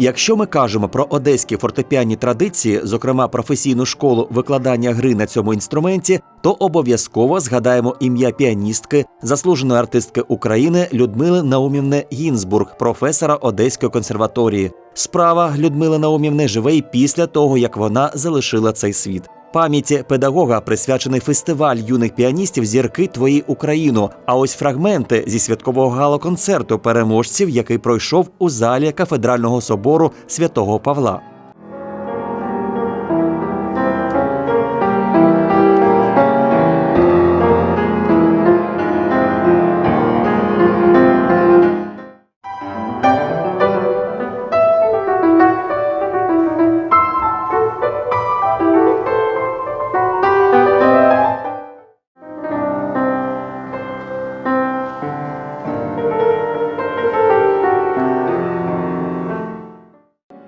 Якщо ми кажемо про одеські фортепіанні традиції, зокрема професійну школу викладання гри на цьому інструменті, то обов'язково згадаємо ім'я піаністки, заслуженої артистки України Людмили Наумівни Гінзбург, професора Одеської консерваторії. Справа Людмили Наумівни живе і після того, як вона залишила цей світ. Пам'яті педагога присвячений фестиваль юних піаністів Зірки Твої Україну. А ось фрагменти зі святкового гало-концерту переможців, який пройшов у залі кафедрального собору святого Павла.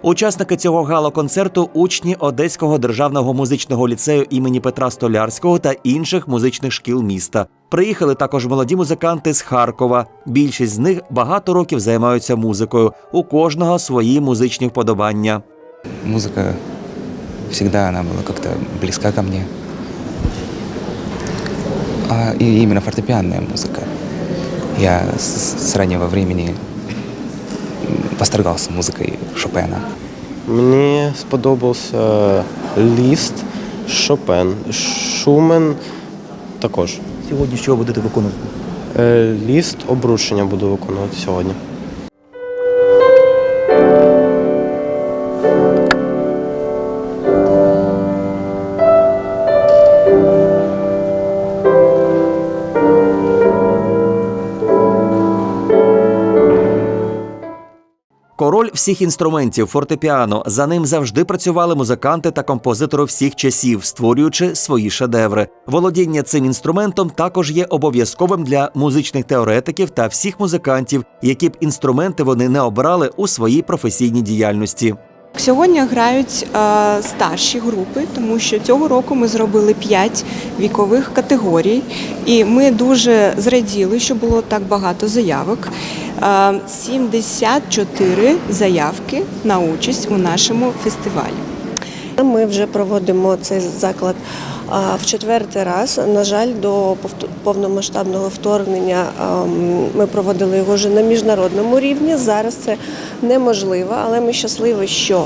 Учасники цього гала-концерту учні Одеського державного музичного ліцею імені Петра Столярського та інших музичних шкіл міста. Приїхали також молоді музиканти з Харкова. Більшість з них багато років займаються музикою. У кожного свої музичні вподобання. Музыка всегда она была как-то близка ко мне. А, и именно фортепианная музыка. Я с, с раннего времени м, восторгался музыкой Шопена. Мені сподобався ліст, Шопен, Шумен також. Сьогодні що будете виконувати? Е, Ліст обрушення буду виконувати сьогодні. Король всіх інструментів фортепіано. За ним завжди працювали музиканти та композитори всіх часів, створюючи свої шедеври. Володіння цим інструментом також є обов'язковим для музичних теоретиків та всіх музикантів, які б інструменти вони не обрали у своїй професійній діяльності. Сьогодні грають е, старші групи, тому що цього року ми зробили 5 вікових категорій, і ми дуже зраділи, що було так багато заявок. Е, 74 заявки на участь у нашому фестивалі. Ми вже проводимо цей заклад в четвертий раз. На жаль, до повномасштабного вторгнення ми проводили його вже на міжнародному рівні. Зараз це неможливо, але ми щасливі, що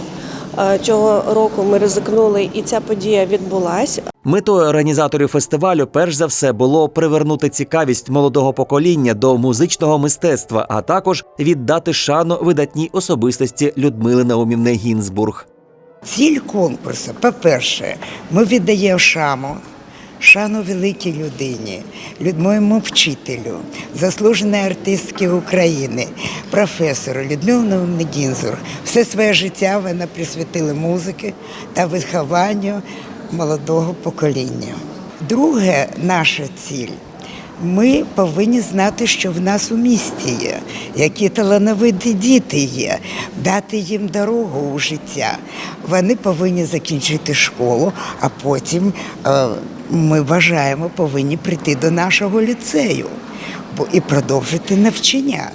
цього року ми ризикнули, і ця подія відбулася. Метою організаторів фестивалю перш за все було привернути цікавість молодого покоління до музичного мистецтва, а також віддати шану видатній особистості Людмили Наумівни Гінзбург. Ціль конкурсу, по-перше, ми віддаємо шану, шану великій людині, моєму вчителю, заслуженої артистки України, професору Людмилу Гінзур. Все своє життя вона присвятила музики та вихованню молодого покоління. Друге, наша ціль. Ми повинні знати, що в нас у місті є, які талановиті діти є, дати їм дорогу у життя. Вони повинні закінчити школу, а потім е, ми вважаємо, повинні прийти до нашого ліцею і продовжити навчання.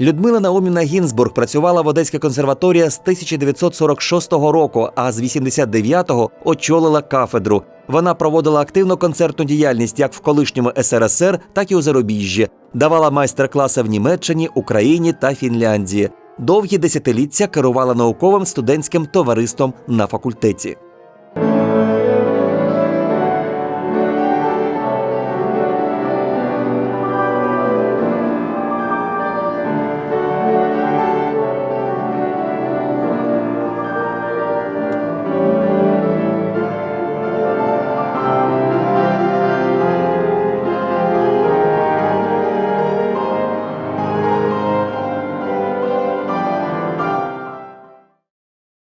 Людмила Наумівна Гінзбург працювала в Одеській консерваторії з 1946 року, а з 89-го очолила кафедру. Вона проводила активну концертну діяльність як в колишньому СРСР, так і у зарубіжжі. Давала майстер-класи в Німеччині, Україні та Фінляндії. Довгі десятиліття керувала науковим студентським товариством на факультеті.